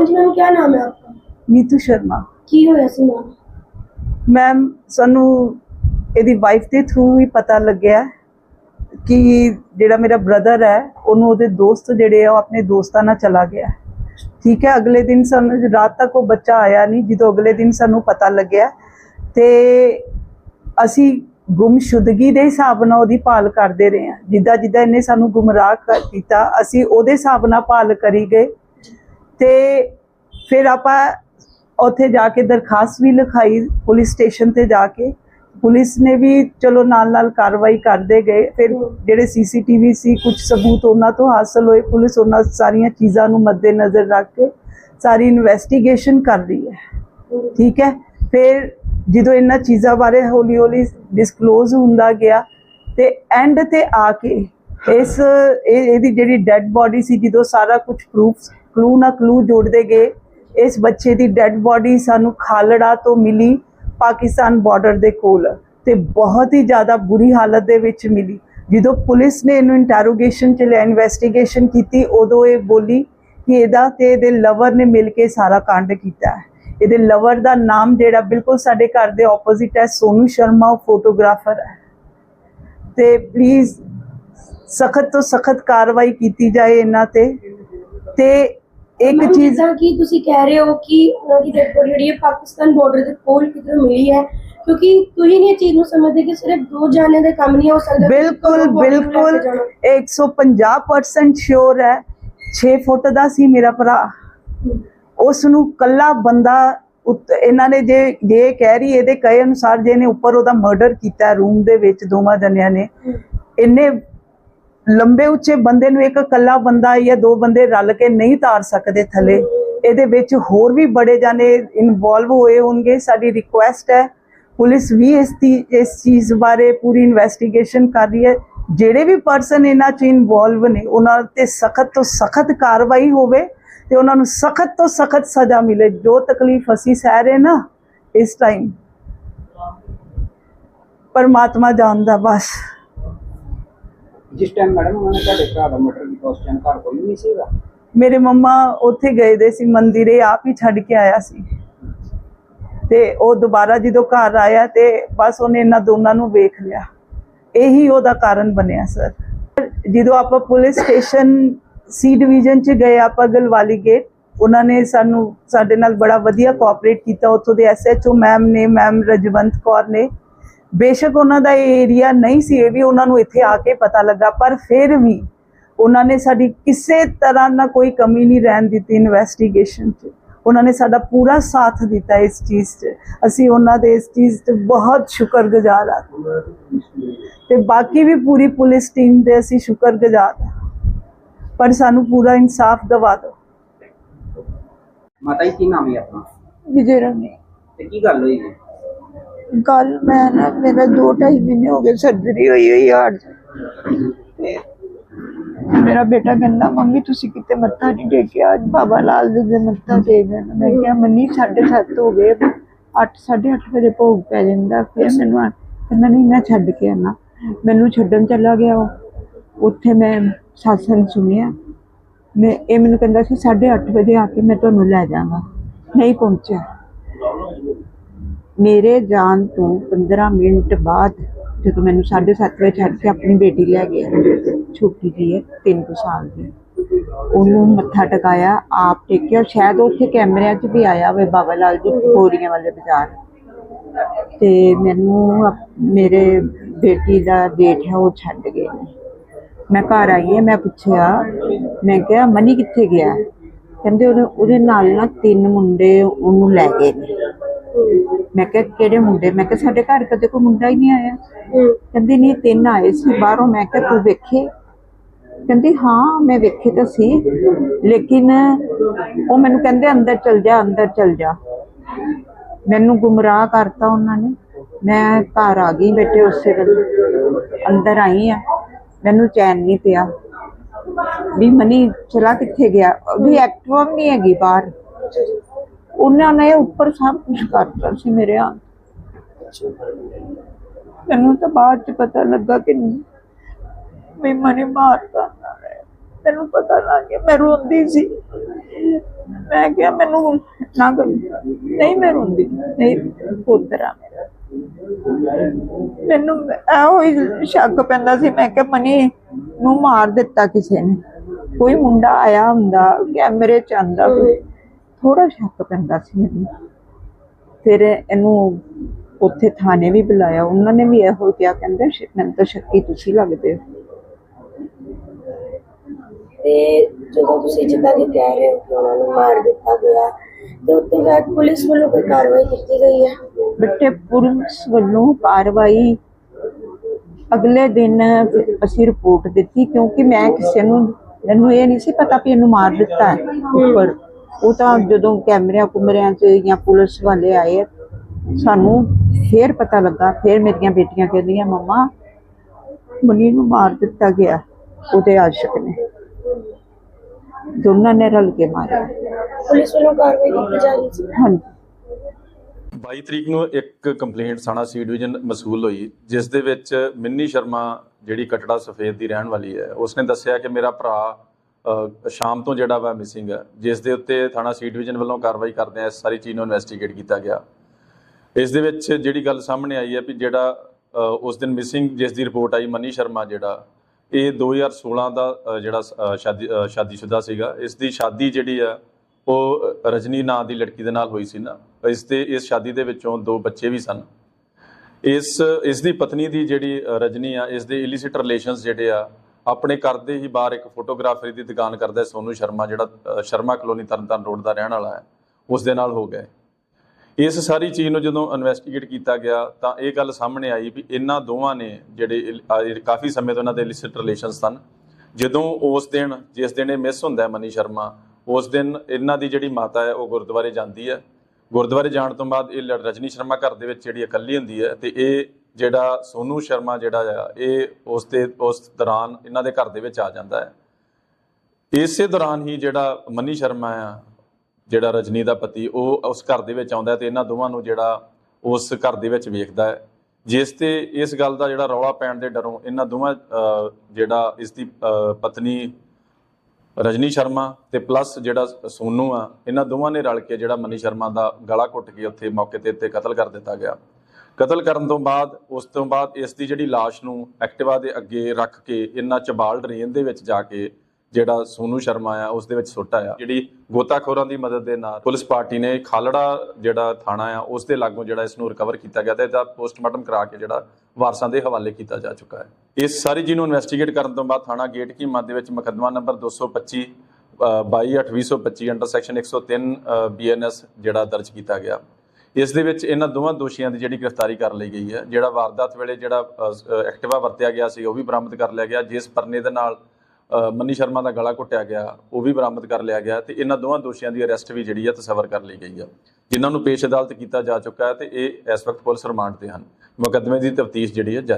ਹਾਂਜੀ ਮੈਮ ਕੀ ਨਾਮ ਹੈ ਆਪਕਾ? ਨੀਤੂ ਸ਼ਰਮਾ। ਕੀ ਹੋਇਆ ਸੀ ਮੈਮ? ਮੈਮ ਸਾਨੂੰ ਇਹਦੀ ਵਾਈਫ ਦੇ ਥਰੂ ਹੀ ਪਤਾ ਲੱਗਿਆ ਕਿ ਜਿਹੜਾ ਮੇਰਾ ਬ੍ਰਦਰ ਹੈ ਉਹਨੂੰ ਉਹਦੇ ਦੋਸਤ ਜਿਹੜੇ ਆ ਉਹ ਆਪਣੇ ਦੋਸਤਾਂ ਨਾਲ ਚਲਾ ਗਿਆ। ਠੀਕ ਹੈ ਅਗਲੇ ਦਿਨ ਸਾਨੂੰ ਰਾਤ ਤੱਕ ਉਹ ਬੱਚਾ ਆਇਆ ਨਹੀਂ ਜਦੋਂ ਅਗਲੇ ਦਿਨ ਸਾਨੂੰ ਪਤਾ ਲੱਗਿਆ ਤੇ ਅਸੀਂ ਗੁੰਮਸ਼ੁਦਗੀ ਦੇ ਹਿਸਾਬ ਨਾਲ ਉਹਦੀ ਭਾਲ ਕਰਦੇ ਰਹੇ ਹਾਂ। ਜਿੱਦਾਂ ਜਿੱਦਾਂ ਇਹਨੇ ਸਾਨੂੰ ਗੁੰਮਰਾਹ ਕੀਤਾ ਅਸੀਂ ਉਹਦੇ ਹਿਸਾਬ ਨਾਲ ਭਾਲ ਕਰੀ ਗਏ। ਤੇ ਫਿਰ ਆਪਾਂ ਉੱਥੇ ਜਾ ਕੇ ਦਰਖਾਸਤ ਵੀ ਲਿਖਾਈ, ਪੁਲਿਸ ਸਟੇਸ਼ਨ ਤੇ ਜਾ ਕੇ। ਪੁਲਿਸ ਨੇ ਵੀ ਚਲੋ ਨਾਲ ਨਾਲ ਕਾਰਵਾਈ ਕਰਦੇ ਗਏ। ਫਿਰ ਜਿਹੜੇ ਸੀਸੀਟੀਵੀ ਸੀ, ਕੁਝ ਸਬੂਤ ਉਹਨਾਂ ਤੋਂ ਹਾਸਲ ਹੋਏ। ਪੁਲਿਸ ਉਹਨਾਂ ਸਾਰੀਆਂ ਚੀਜ਼ਾਂ ਨੂੰ ਮੱਦੇਨਜ਼ਰ ਰੱਖ ਕੇ ਸਾਰੀ ਇਨਵੈਸਟੀਗੇਸ਼ਨ ਕਰ ਰਹੀ ਹੈ। ਠੀਕ ਹੈ? ਫਿਰ ਜਦੋਂ ਇਹਨਾਂ ਚੀਜ਼ਾਂ ਬਾਰੇ ਹੌਲੀ ਹੌਲੀ ਡਿਸਕਲੋਜ਼ ਹੁੰਦਾ ਗਿਆ ਤੇ ਐਂਡ ਤੇ ਆ ਕੇ ਇਸ, ਇਹ- ਇਹਦੀ ਜਿਹੜੀ ਡੈੱਡ ਬੋਡੀ ਸੀ, ਜਦੋਂ ਸਾਰਾ ਕੁਝ ਪ੍ਰੂਫ ਕਲੂ ਨਾ ਕਲੂ ਜੋੜਦੇ ਗਏ। ਇਸ ਬੱਚੇ ਦੀ ਡੈੱਡ ਬੋਡੀ ਸਾਨੂੰ ਖਾਲੜਾ ਤੋਂ ਮਿਲੀ ਪਾਕਿਸਤਾਨ ਬਾਰਡਰ ਦੇ ਕੋਲ ਤੇ ਬਹੁਤ ਹੀ ਜ਼ਿਆਦਾ ਬੁਰੀ ਹਾਲਤ ਦੇ ਵਿੱਚ ਮਿਲੀ। ਜਦੋਂ ਪੁਲਿਸ ਨੇ ਇਹਨੂੰ ਇੰਟਰੋਗੇਸ਼ਨ ਚ ਲਿਆ ਇਨਵੈਸਟੀਗੇਸ਼ਨ ਕੀਤੀ, ਉਦੋਂ ਇਹ ਬੋਲੀ ਕਿ ਇਹਦਾ ਤੇ ਇਹਦੇ ਲਵਰ ਨੇ ਮਿਲ ਕੇ ਸਾਰਾ ਕਾਂਡ ਕੀਤਾ ਹੈ। ਇਹਦੇ ਲਵਰ ਦਾ ਨਾਮ ਜਿਹੜਾ ਬਿਲਕੁਲ ਸਾਡੇ ਘਰ ਦੇ ਆਪੋਜ਼ਿਟ ਹੈ, ਸੋਨੂ ਸ਼ਰਮਾ, ਉਹ ਫੋਟੋਗ੍ਰਾਫਰ ਹੈ। ਤੇ ਪਲੀਜ਼ ਸਖਤ ਤੋਂ ਸਖਤ ਕਾਰਵਾਈ ਕੀਤੀ ਜਾਏ ਇਹਨਾਂ ਤੇ ਤੇ ਇੱਕ ਚੀਜ਼ ਜਿੱਦਾਂ ਕਿ ਤੁਸੀਂ ਕਹਿ ਰਹੇ ਹੋ ਕਿ ਉਹਨਾਂ ਦੀ ਡੈਡ ਬੋਡੀ ਜਿਹੜੀ ਹੈ ਪਾਕਿਸਤਾਨ ਬਾਰਡਰ ਦੇ ਕੋਲ ਕਿਧਰੋਂ ਮਿਲੀ ਹੈ ਕਿਉਂਕਿ ਤੁਸੀਂ ਨਹੀਂ ਇਹ ਚੀਜ਼ ਨੂੰ ਸਮਝਦੇ ਕਿ ਸਿਰਫ ਦੋ ਜਾਣੇ ਦਾ ਕੰਮ ਨਹੀਂ ਹੋ ਸਕਦਾ ਬਿਲਕੁਲ ਬਿਲਕੁਲ। ਜਾਣਾ। 150% ਸ਼ੋਰ ਹੈ। 6 ਫੁੱਟ ਦਾ ਸੀ ਮੇਰਾ ਭਰਾ। ਉਸ ਨੂੰ ਕੱਲਾ ਬੰਦਾ ਇਹਨਾਂ ਨੇ ਜੇ ਜੇ ਕਹਿ ਰਹੀ ਇਹਦੇ ਕਹੇ ਅਨੁਸਾਰ ਜੇ ਨੇ ਉੱਪਰ ਉਹਦਾ ਮਰਡਰ ਕੀਤਾ ਰੂਮ ਦੇ ਵਿੱਚ ਦੋਵਾਂ ਜਣਿਆਂ ਨੇ ਇੰਨੇ ਲੰਬੇ ਉੱਚੇ ਬੰਦੇ ਨੂੰ ਇੱਕ ਇਕੱਲਾ ਬੰਦਾ ਜਾਂ ਦੋ ਬੰਦੇ ਰਲ ਕੇ ਨਹੀਂ ਤਾਰ ਸਕਦੇ ਥੱਲੇ, ਇਹਦੇ ਵਿੱਚ ਹੋਰ ਵੀ ਬੜੇ ਜਾਣੇ ਇਨਵੋਲਵ ਹੋਏ ਹੋਣਗੇ। ਸਾਡੀ ਰਿਕੁਐਸਟ ਹੈ, ਪੁਲਿਸ ਵੀ ਇਸ ਦੀ ਇਸ ਚੀਜ਼ ਬਾਰੇ ਪੂਰੀ ਇਨਵੈਸਟੀਗੇਸ਼ਨ ਕਰ ਰਹੀ ਹੈ। ਜਿਹੜੇ ਵੀ ਪਰਸਨ ਇਹਨਾਂ 'ਚ ਇਨਵੋਲਵ ਨੇ, ਉਹਨਾਂ ਤੇ ਸਖਤ ਤੋਂ ਸਖਤ ਕਾਰਵਾਈ ਹੋਵੇ ਤੇ ਉਹਨਾਂ ਨੂੰ ਸਖਤ ਤੋਂ ਸਖਤ ਸਜ਼ਾ ਮਿਲੇ। ਜੋ ਤਕਲੀਫ ਅਸੀਂ ਸਹਿ ਰਹੇ ਨਾ, ਇਸ ਟਾਈਮ ਪਰਮਾਤਮਾ ਜਾਣਦਾ ਬਸ। ਜਿਸ ਟਾਈਮ ਮੈਡਮ ਉਹਨਾਂ ਨੇ ਤੁਹਾਡੇ ਭਰਾ ਦਾ ਮਰਡਰ ਕੀਤਾ, ਉਸ ਟਾਈਮ ਘਰ ਕੋਈ ਨਹੀਂ ਸੀਗਾ? ਮੇਰੇ ਮੰਮਾ ਉੱਥੇ ਗਏ ਦੇ ਸੀ, ਮੰਦਿਰੇ ਆਪ ਹੀ ਛੱਡ ਕੇ ਆਇਆ ਸੀ। ਤੇ ਉਹ ਦੁਬਾਰਾ ਜਦੋਂ ਘਰ ਆਇਆ ਤੇ ਬਸ ਉਹਨੇ ਇਹਨਾਂ ਦੋਨਾਂ ਨੂੰ ਵੇਖ ਲਿਆ। ਇਹੀ ਉਹਦਾ ਕਾਰਨ ਬਣਿਆ, ਸਰ। ਜਦੋਂ ਆਪਾਂ ਪੁਲਿਸ ਸਟੇਸ਼ਨ, ਸੀ ਡਿਵੀਜ਼ਨ ਚ ਗਏ ਆਪਾਂ ਗਲਵਾਲੀ ਗੇਟ ਉਹਨਾਂ ਨੇ ਸਾਨੂੰ ਸਾਡੇ ਨਾਲ ਬੜਾ ਵਧੀਆ ਕੋਆਪਰੇਟ ਕੀਤਾ। ਉੱਥੋਂ ਦੇ ਐਸਐਚਓ ਮੈਮ ਨੇ ਮੈਮ ਰਜਵੰਤ ਕੌਰ ਨੇ ਬੇਸ਼ੱਕ ਉਹਨਾਂ ਦਾ ਇਹ ਏਰੀਆ ਨਹੀਂ ਸੀ ਇਹ ਵੀ ਉਹਨਾਂ ਨੂੰ ਇੱਥੇ ਆ ਕੇ ਪਤਾ ਲੱਗਾ ਪਰ ਫਿਰ ਵੀ ਉਹਨਾਂ ਨੇ ਸਾਡੀ ਕਿਸੇ ਤਰ੍ਹਾਂ ਨਾਲ ਕੋਈ ਕਮੀ ਨਹੀਂ ਰਹਿਣ ਦਿੱਤੀ ਇਨਵੈਸਟੀਗੇਸ਼ਨ 'ਚ। ਉਹਨਾਂ ਨੇ ਸਾਡਾ ਪੂਰਾ ਸਾਥ ਦਿੱਤਾ ਇਸ ਚੀਜ਼ 'ਚ। ਅਸੀਂ ਉਹਨਾਂ ਦੇ ਇਸ ਚੀਜ਼ 'ਤੇ ਬਹੁਤ ਸ਼ੁਕਰਗੁਜ਼ਾਰ ਹਾਂ। ਤੇ ਬਾਕੀ ਵੀ ਪੂਰੀ ਪੁਲਿਸ ਟੀਮ ਦੇ ਅਸੀਂ ਸ਼ੁਕਰਗੁਜ਼ਾਰ ਹਾਂ। ਪਰ ਸਾਨੂੰ ਪੂਰਾ ਇਨਸਾਫ ਦਿਵਾ ਦਿਓ। ਮਾਤਾ ਜੀ ਕੀ ਨਾਮ ਹੈ ਆਪਣਾ? ਵਿਜੇ ਰਾਣੀ। ਤੇ ਕੀ ਗੱਲ ਹੋਈ ਜੀ ਕੱਲ ਮੈਂ ਨਾ ਮੇਰਾ 2.5 ਮਹੀਨੇ ਹੋ ਗਏ ਸਰਜਰੀ ਹੋਈ ਹੋਈ ਹਾਰਟ ਤੇ ਮੇਰਾ ਬੇਟਾ ਕਹਿੰਦਾ, ਮੰਮੀ, ਤੁਸੀਂ ਕਿਤੇ ਮੱਥਾ ਨਹੀਂ ਟੇਕਿਆ? ਅੱਜ ਬਾਬਾ ਲਾਲ ਜੀ ਦੇ ਮੱਥਾ ਟੇਕ ਦੇਣਾ ਮੈਂ ਕਿਹਾ ਮੰਨੀ 7:30 ਹੋ ਗਏ 8 8:30 ਵਜੇ ਭੋਗ ਪੈ ਜਾਂਦਾ। ਫਿਰ ਮੈਨੂੰ ਕਹਿੰਦਾ, ਨਹੀਂ, ਮੈਂ ਛੱਡ ਕੇ ਆਣਾ ਮੈਨੂੰ ਛੱਡਣ ਚਲਾ ਗਿਆ ਉਹ। ਉੱਥੇ ਮੈਂ satsang ਸੁਣਿਆ। ਮੈਂ, ਇਹ ਮੈਨੂੰ ਕਹਿੰਦਾ ਸੀ 8:30 ਵਜੇ ਆ ਕੇ ਮੈਂ ਤੁਹਾਨੂੰ ਲੈ ਜਾਵਾਂਗਾ ਨਹੀਂ ਪਹੁੰਚਿਆ। ਮੇਰੇ ਜਾਣ ਤੋਂ 15 ਮਿੰਟ ਬਾਅਦ ਜਦੋਂ ਮੈਨੂੰ 7:30 ਵਜੇ ਛੱਡ ਕੇ ਆਪਣੀ ਬੇਟੀ ਲੈ ਗਿਆ, ਛੋਟੀ ਜਿਹੀ ਹੈ 3 ਸਾਲ ਦੀ। ਉਹਨੂੰ ਮੱਥਾ ਟਿਕਾਇਆ, ਆਪ ਟੇਕਿਆ। ਸ਼ਾਇਦ ਉੱਥੇ ਕੈਮਰਿਆਂ 'ਚ ਵੀ ਆਇਆ ਹੋਵੇ, ਬਾਬਾ ਲਾਲ ਜੀ ਬੋਰੀਆਂ ਵਾਲੇ ਬਾਜ਼ਾਰ। ਤੇ ਮੈਨੂੰ ਮੇਰੇ ਬੇਟੀ ਦਾ ਡੇਟ ਹੈ, ਉਹ ਛੱਡ ਗਏ ਨੇ। ਮੈਂ ਘਰ ਆਈ ਹਾਂ, ਮੈਂ ਪੁੱਛਿਆ, ਮੈਂ ਕਿਹਾ, ਮਨੀ ਕਿੱਥੇ ਗਿਆ? ਕਹਿੰਦੇ ਉਹਨੇ ਉਹਦੇ ਨਾਲ ਨਾ ਤਿੰਨ ਮੁੰਡੇ ਉਹਨੂੰ ਲੈ ਗਏ ਨੇ। ਮੈਂ ਕਿਹਾ ਕਿਹੜੇ ਮੁੰਡੇ? ਮੈਂ ਕਿਹਾ ਸਾਡੇ ਘਰ ਕਦੇ ਕੋਈ ਮੁੰਡਾ ਹੀ ਨਹੀਂ ਆਇਆ। ਕਹਿੰਦੀ ਨਹੀਂ ਤਿੰਨ ਆਏ ਸੀ ਬਾਹਰੋਂ। ਮੈਂ ਕਿਹਾ ਤੂੰ ਵੇਖੇ? ਕਹਿੰਦੀ ਹਾਂ ਮੈਂ ਵੇਖੇ ਤਾਂ ਸੀ। ਲੇਕਿਨ ਉਹ ਮੈਨੂੰ ਕਹਿੰਦੇ ਅੰਦਰ ਚਲ ਜਾ ਅੰਦਰ ਚਲ ਜਾ। ਮੈਨੂੰ ਗੁੰਮਰਾਹ ਕਰਤਾ ਉਹਨਾਂ ਨੇ। ਮੈਂ ਘਰ ਆ ਗਈ ਬੇਟੇ ਉਸੇ ਵੇਲੇ। ਅੰਦਰ ਆਈ ਆ। ਮੈਨੂੰ ਚੈਨ ਨਹੀਂ ਪਿਆ। ਵੀ ਮਨੀ ਚਲਾ ਕਿੱਥੇ ਗਿਆ? ਉਹਦੀ ਐਕਟਿਵਾ ਵੀ ਨਹੀਂ ਹੈਗੀ ਬਾਹਰ। ਉਹਨਾਂ ਨੇ ਉੱਪਰ ਸਭ ਕੁਝ ਕਰਤਾ ਸੀ ਮੇਰੇ ਹੱਥ। ਮੈਨੂੰ ਤਾਂ ਬਾਅਦ ਚ ਪਤਾ ਲੱਗਾ ਕਿ ਵੀ ਮਨੀ ਮਾਰਤਾ ਮੈਨੂੰ ਪਤਾ ਲੱਗ ਗਿਆ, ਮੈਂ ਰੋਂਦੀ ਸੀ। ਮੈਂ ਕਿਹਾ ਮੈਨੂੰ ਨਾ ਕਰ। ਨਹੀਂ, ਮੈਂ ਰੋਂਦੀ ਨਹੀਂ, ਪੁੱਤਰਾ ਮੇਰਾ। ਮੈਨੂੰ ਇਹੋ ਹੀ ਸ਼ੱਕ ਪੈਂਦਾ ਸੀ, ਮੈਂ ਕਿਹਾ ਮਨੀ ਨੂੰ ਮਾਰ ਦਿੱਤਾ ਕਿਸੇ ਨੇ। ਕੋਈ ਮੁੰਡਾ ਆਇਆ ਹੁੰਦਾ, ਕੈਮਰੇ ਚ ਆਂਦਾ ਥੋੜਾ ਸ਼ੱਕ ਪੈਂਦਾ ਸੀ ਮੈਨੂੰ। ਫਿਰ ਇਹਨੂੰ ਉੱਥੇ ਥਾਣੇ ਵੀ ਬੁਲਾਇਆ। ਉਹਨਾਂ ਨੇ ਵੀ ਇਹੋ ਕਿਹਾ ਕਹਿੰਦੇ ਮੈਨੂੰ ਤਾਂ ਸ਼ੱਕੀ ਤੁਸੀਂ ਲੱਗਦੇ ਹੋ। ਤੇ ਜਦੋਂ ਤੁਸੀਂ ਜਿੱਦਾਂ ਕਿ ਕਹਿ ਰਹੇ ਹੋ ਕਿ ਉਹਨਾਂ ਨੂੰ ਮਾਰ ਦਿੱਤਾ ਗਿਆ ਤੇ ਉੱਤੇ ਬਾਅਦ ਪੁਲਿਸ ਵੱਲੋਂ ਕੋਈ ਕਾਰਵਾਈ ਕੀਤੀ ਗਈ ਹੈ? ਬੱਟੇ ਪੁਲਿਸ ਵੱਲੋਂ ਕਾਰਵਾਈ ਅਗਲੇ ਦਿਨ ਅਸੀਂ ਰਿਪੋਰਟ ਦਿੱਤੀ ਕਿਉਂਕਿ ਮੈਂ ਕਿਸੇ ਨੂੰ ਮੈਨੂੰ ਇਹ ਨਹੀਂ ਸੀ ਪਤਾ ਵੀ ਇਹਨੂੰ ਮਾਰ ਦਿੱਤਾ ਹੈ ਉੱਪਰ। ਉਹ ਤਾਂ ਜਦੋਂ ਕੈਮਰਿਆਂ ਕੁਮਰਿਆਂ 'ਚ ਜਾਂ ਪੁਲਿਸ ਵਾਲੇ ਆਏ ਸਾਨੂੰ ਫੇਰ ਪਤਾ ਲੱਗਾ ਫੇਰ ਮੇਰੀਆਂ ਬੇਟੀਆਂ ਕਹਿੰਦੀਆਂ ਮਮਾ ਮਨੀ ਨੂੰ ਮਾਰ ਦਿੱਤਾ ਗਿਆ ਉਹਦੇ ਆਸ਼ਿਕ ਨੇ। ਦੋਨਾਂ ਨੇ ਰਲ ਕੇ ਮਾਰਿਆ। ਪੁਲਿਸ ਵੱਲੋਂ ਕਾਰਵਾਈ ਕੀਤੀ ਜਾ ਰਹੀ ਸੀ? ਹਾਂਜੀ। 22 ਤਰੀਕ ਨੂੰ ਇੱਕ ਕੰਪਲੇਂਟ ਥਾਣਾ ਸੀ ਡਿਵੀਜ਼ਨ ਮਸੂਲ ਹੋਈ ਜਿਸ ਦੇ ਵਿੱਚ ਮਿੰਨੀ ਸ਼ਰਮਾ ਜਿਹੜੀ ਕਟੜਾ ਸਫੇਦ ਦੀ ਰਹਿਣ ਵਾਲੀ ਹੈ ਉਸਨੇ ਦੱਸਿਆ ਕਿ ਮੇਰਾ ਭਰਾ ਸ਼ਾਮ ਤੋਂ ਜਿਹੜਾ ਵਾ ਮਿਸਿੰਗ ਹੈ ਜਿਸ ਦੇ ਉੱਤੇ ਥਾਣਾ ਸੀ ਡਿਵੀਜ਼ਨ ਵੱਲੋਂ ਕਾਰਵਾਈ ਕਰਦੇ ਆ ਇਸ ਸਾਰੀ ਚੀਜ਼ ਨੂੰ ਇਨਵੈਸਟੀਗੇਟ ਕੀਤਾ ਗਿਆ। ਇਸ ਦੇ ਵਿੱਚ ਜਿਹੜੀ ਗੱਲ ਸਾਹਮਣੇ ਆਈ ਹੈ ਵੀ ਜਿਹੜਾ ਉਸ ਦਿਨ ਮਿਸਿੰਗ ਜਿਸ ਦੀ ਰਿਪੋਰਟ ਆਈ ਮਨੀ ਸ਼ਰਮਾ ਜਿਹੜਾ ਇਹ 2016 ਦਾ ਜਿਹੜਾ ਸ਼ਾਦੀ ਅ, ਸ਼ਾਦੀशुदा ਸੀਗਾ। ਇਸ ਦੀ ਸ਼ਾਦੀ ਜਿਹੜੀ ਆ ਉਹ ਰਜਨੀ ਨਾਂ ਦੀ ਲੜਕੀ ਦੇ ਨਾਲ ਹੋਈ ਸੀ ਨਾ। ਇਸ ਤੇ ਇਸ ਸ਼ਾਦੀ ਦੇ ਵਿੱਚੋਂ ਦੋ ਬੱਚੇ ਵੀ ਸਨ। ਇਸ ਇਸ ਦੀ ਪਤਨੀ ਦੀ ਜਿਹੜੀ ਰਜਨੀ ਆ ਇਸ ਦੇ ਇਲਿਸਿਟ ਰਿਲੇਸ਼ਨਸ ਜਿਹੜੇ ਆ ਆਪਣੇ ਘਰ ਦੇ ਹੀ ਬਾਹਰ ਇੱਕ ਫੋਟੋਗ੍ਰਾਫਰੀ ਦੀ ਦੁਕਾਨ ਕਰਦਾ ਹੈ ਸੋਨੂ ਸ਼ਰਮਾ, ਜਿਹੜਾ ਸ਼ਰਮਾ ਕਲੋਨੀ ਤਰਨਤਾਰਨ ਰੋਡ ਦਾ ਰਹਿਣ ਵਾਲਾ ਹੈ। ਉਸ ਦੇ ਨਾਲ ਹੋ ਗਏ ਇਸ ਸਾਰੀ ਚੀਜ਼ ਨੂੰ ਜਦੋਂ ਇਨਵੈਸਟੀਗੇਟ ਕੀਤਾ ਗਿਆ ਤਾਂ ਇਹ ਗੱਲ ਸਾਹਮਣੇ ਆਈ ਵੀ ਇਹਨਾਂ ਦੋਵਾਂ ਨੇ ਜਿਹੜੇ ਕਾਫੀ ਸਮੇਂ ਤੋਂ ਇਹਨਾਂ ਦੇ ਇਲਿਸਿਟ ਰਿਲੇਸ਼ਨਸ ਸਨ। ਜਦੋਂ ਉਸ ਦਿਨ, ਜਿਸ ਦਿਨ ਇਹ ਮਿਸ ਹੁੰਦਾ ਹੈ ਮਨੀ ਸ਼ਰਮਾ, ਉਸ ਦਿਨ ਇਹਨਾਂ ਦੀ ਜਿਹੜੀ ਮਾਤਾ ਹੈ ਉਹ ਗੁਰਦੁਆਰੇ ਜਾਂਦੀ ਹੈ। ਗੁਰਦੁਆਰੇ ਜਾਣ ਤੋਂ ਬਾਅਦ ਇਹ ਲ- ਰਜਨੀ ਸ਼ਰਮਾ ਘਰ ਦੇ ਵਿੱਚ ਜਿਹੜੀ ਇਕੱਲੀ ਹੁੰਦੀ ਹੈ ਤੇ ਇਹ ਜਿਹੜਾ ਸੋਨੂ ਸ਼ਰਮਾ ਜਿਹੜਾ ਆ, ਇਹ ਉਸ ਤੇ ਉਸ ਦੌਰਾਨ ਇਹਨਾਂ ਦੇ ਘਰ ਦੇ ਵਿੱਚ ਆ ਜਾਂਦਾ ਹੈ। ਇਸੇ ਦੌਰਾਨ ਹੀ ਜਿਹੜਾ ਮਨੀ ਸ਼ਰਮਾ ਆ, ਜਿਹੜਾ ਰਜਨੀ ਦਾ ਪਤੀ, ਉਹ ਉਸ ਘਰ ਦੇ ਵਿੱਚ ਆਉਂਦਾ ਹੈ ਤੇ ਇਹਨਾਂ ਦੋਵਾਂ ਨੂੰ ਜਿਹੜਾ ਉਸ ਘਰ ਦੇ ਵਿੱਚ ਵੇਖਦਾ ਹੈ। ਜਿਸ ਤੇ ਇਸ ਗੱਲ ਦਾ ਜਿਹੜਾ ਰੌਲਾ ਪੈਣ ਦੇ ਡਰੋਂ ਇਹਨਾਂ ਦੋਵਾਂ ਜਿਹੜਾ ਇਸ ਦੀ ਪਤਨੀ ਰਜਨੀ ਸ਼ਰਮਾ ਤੇ ਪਲੱਸ ਜਿਹੜਾ ਸੋਨੂ ਆ, ਇਹਨਾਂ ਦੋਵਾਂ ਨੇ ਰਲ ਕੇ ਜਿਹੜਾ ਮਨੀ ਸ਼ਰਮਾ ਦਾ ਗਲਾ ਘੁੱਟ ਕੇ ਉੱਥੇ ਮੌਕੇ ਤੇ ਉੱਤੇ ਕਤਲ ਕਰ ਦਿੱਤਾ ਗਿਆ। ਕਤਲ ਕਰਨ ਤੋਂ ਬਾਅਦ, ਉਸ ਤੋਂ ਬਾਅਦ ਇਸ ਦੀ ਜਿਹੜੀ ਲਾਸ਼ ਨੂੰ ਐਕਟਿਵਾ ਦੇ ਅੱਗੇ ਰੱਖ ਕੇ ਇਹਨਾਂ ਚਬਾਲ ਡਰੇਨ ਦੇ ਵਿੱਚ ਜਾ ਕੇ ਜਿਹੜਾ ਸੋਨੂ ਸ਼ਰਮਾ ਆ, ਉਸ ਦੇ ਵਿੱਚ ਸੁੱਟ ਆਇਆ। ਜਿਹੜੀ ਗੋਤਾਖੋਰਾਂ ਦੀ ਮਦਦ ਦੇ ਨਾਲ ਪੁਲਿਸ ਪਾਰਟੀ ਨੇ ਖਾਲੜਾ ਜਿਹੜਾ ਥਾਣਾ ਆ, ਉਸ ਦੇ ਲਾਗੋਂ ਜਿਹੜਾ ਇਸ ਨੂੰ ਰਿਕਵਰ ਕੀਤਾ ਗਿਆ ਤੇ ਇਹਦਾ ਪੋਸਟਮਾਰਟਮ ਕਰਾ ਕੇ ਜਿਹੜਾ ਵਾਰਸਾਂ ਦੇ ਹਵਾਲੇ ਕੀਤਾ ਜਾ ਚੁੱਕਾ ਹੈ। ਇਸ ਸਾਰੀ ਚੀਜ਼ ਨੂੰ ਇਨਵੈਸਟੀਗੇਟ ਕਰਨ ਤੋਂ ਬਾਅਦ ਥਾਣਾ ਗੇਟ ਕੀ ਦੇ ਵਿੱਚ ਮੁਕੱਦਮਾ ਨੰਬਰ 225 22/8/2025 ਅੰਡਰ ਸੈਕਸ਼ਨ 103 ਬੀਐਨਐਸ ਜਿਹੜਾ ਦਰਜ ਕੀਤਾ ਗਿਆ। ਇਸ ਦੇ ਵਿੱਚ ਇਹਨਾਂ ਦੋਵਾਂ ਦੋਸ਼ੀਆਂ ਦੀ ਜਿਹੜੀ ਗ੍ਰਿਫਤਾਰੀ ਕਰ ਲਈ ਗਈ ਹੈ, ਜਿਹੜਾ ਵਾਰਦਾਤ ਵੇਲੇ ਜਿਹੜਾ ਐਕਟਿਵਾ ਵਰਤਿਆ ਗਿਆ ਸੀ, ਉਹ ਵੀ ਬਰਾਮਦ ਕਰ ਲਿਆ ਗਿਆ, ਜਿਸ ਪਰਨੇ ਦੇ ਨਾਲ ਮੰਨੀ ਸ਼ਰਮਾ ਦਾ ਗਲਾ ਘੁੱਟਿਆ ਗਿਆ, ਉਹ ਵੀ ਬਰਾਮਦ ਕਰ ਲਿਆ ਗਿਆ ਤੇ ਇਹਨਾਂ ਦੋਵਾਂ ਦੋਸ਼ੀਆਂ ਦੀ ਅਰੈਸਟ ਵੀ ਜਿਹੜੀ ਹੈ ਤਸਵਰ ਕਰ ਲਈ ਗਈ ਹੈ, ਜਿਨ੍ਹਾਂ ਨੂੰ ਪੇਸ਼ ਅਦਾਲਤ ਕੀਤਾ ਜਾ ਚੁੱਕਾ ਹੈ ਤੇ ਇਹ ਇਸ ਵਕਤ ਪੁਲਿਸ ਰਿਮਾਂਡ ਤੇ ਹਨ। ਮੁਕੱਦਮੇ ਦੀ ਤਫਤੀਸ਼ ਜਿਹੜੀ ਹੈ ਜਾਰੀ